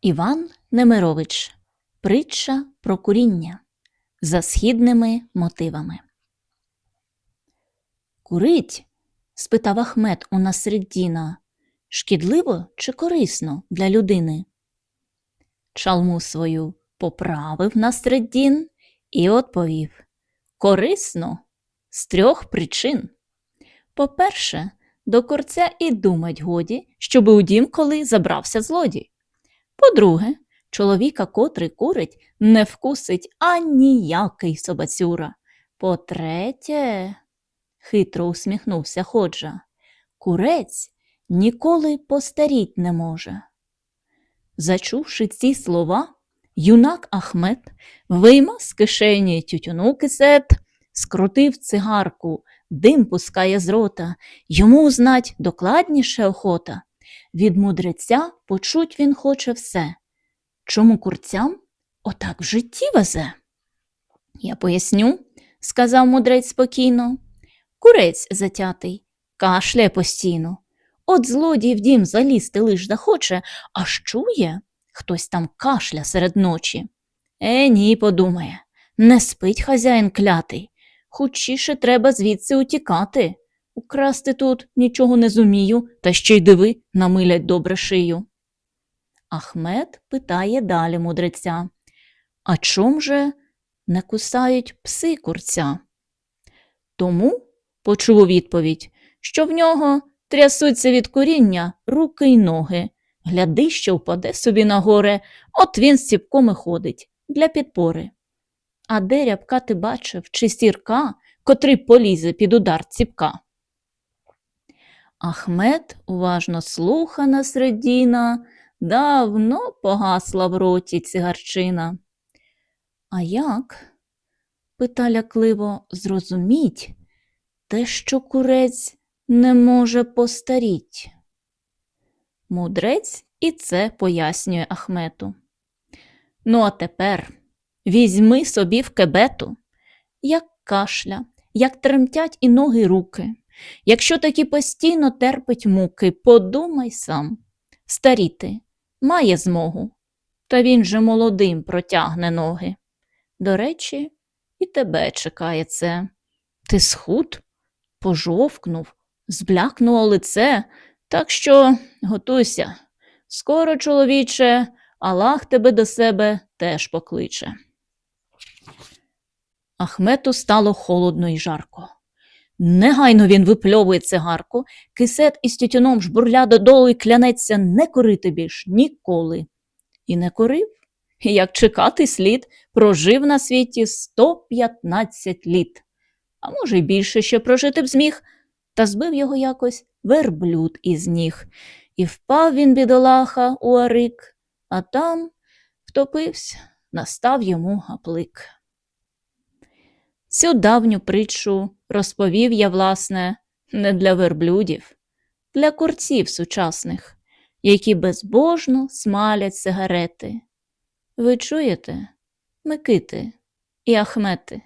Іван Немирович. Притча про куріння за східними мотивами. Курить? спитав Ахмед у Насреддіна. Шкідливо чи корисно для людини? Чалму свою поправив Насреддін і відповів Корисно з трьох причин. По-перше, до курця і думать годі, щоби у дім коли забрався злодій. По-друге, чоловіка, котрий курить, не вкусить аніякий собацюра. По-третє, хитро усміхнувся Ходжа, курець ніколи постаріть не може. Зачувши ці слова, юнак Ахмед виймав з кишені тютюну кисет, скрутив цигарку, дим пускає з рота, йому знать докладніше охота. Від мудреця почуть він хоче все. Чому курцям отак в житті везе? Я поясню, сказав мудрець спокійно. Курець затятий, кашляє постійно. От злодій в дім залізти лиш захоче, аж чує, хтось там кашля серед ночі. Е, ні, подумає, не спить хазяїн клятий. Хучіше треба звідси утікати. Украсти тут нічого не зумію, та ще й диви, намилять добре шию. Ахмед питає далі мудреця. А чом же не кусають пси курця? Тому, почув у відповідь, що в нього трясуться від куріння руки й ноги. Гляди, що впаде собі на горе, от він з ціпком і ходить для підпори. А де рябка ти бачив, чи сірка, котрий полізе під удар ціпка? Ахмед уважно слуха на середіна, давно погасла в роті цигарчина. А як? пита лякливо, зрозуміть, те, що курець не може постаріть. Мудрець і це пояснює Ахмету. Ну, а тепер візьми собі в кебету, як кашля, як тремтять і ноги руки. Якщо таки постійно терпить муки, подумай сам. Старіти має змогу, та він же молодим протягне ноги. До речі, і тебе чекає це. Ти схуд, пожовкнув, зблякнуло лице, так що готуйся. Скоро, чоловіче, Аллах тебе до себе теж покличе. Ахмету стало холодно і жарко. Негайно він випльовує цигарку, кисет із тютюном жбурля додолу і клянеться не курити більш ніколи. І не курив. Як чекати слід, прожив на світі 115 літ. А може, й більше ще прожити б зміг, та збив його якось верблюд із ніг. І впав він, бідолаха, у арик, а там втопився, настав йому гаплик. Цю давню притчу розповів я, власне, не для верблюдів, для курців сучасних, які безбожно смалять сигарети. Ви чуєте, Микити і Ахмети?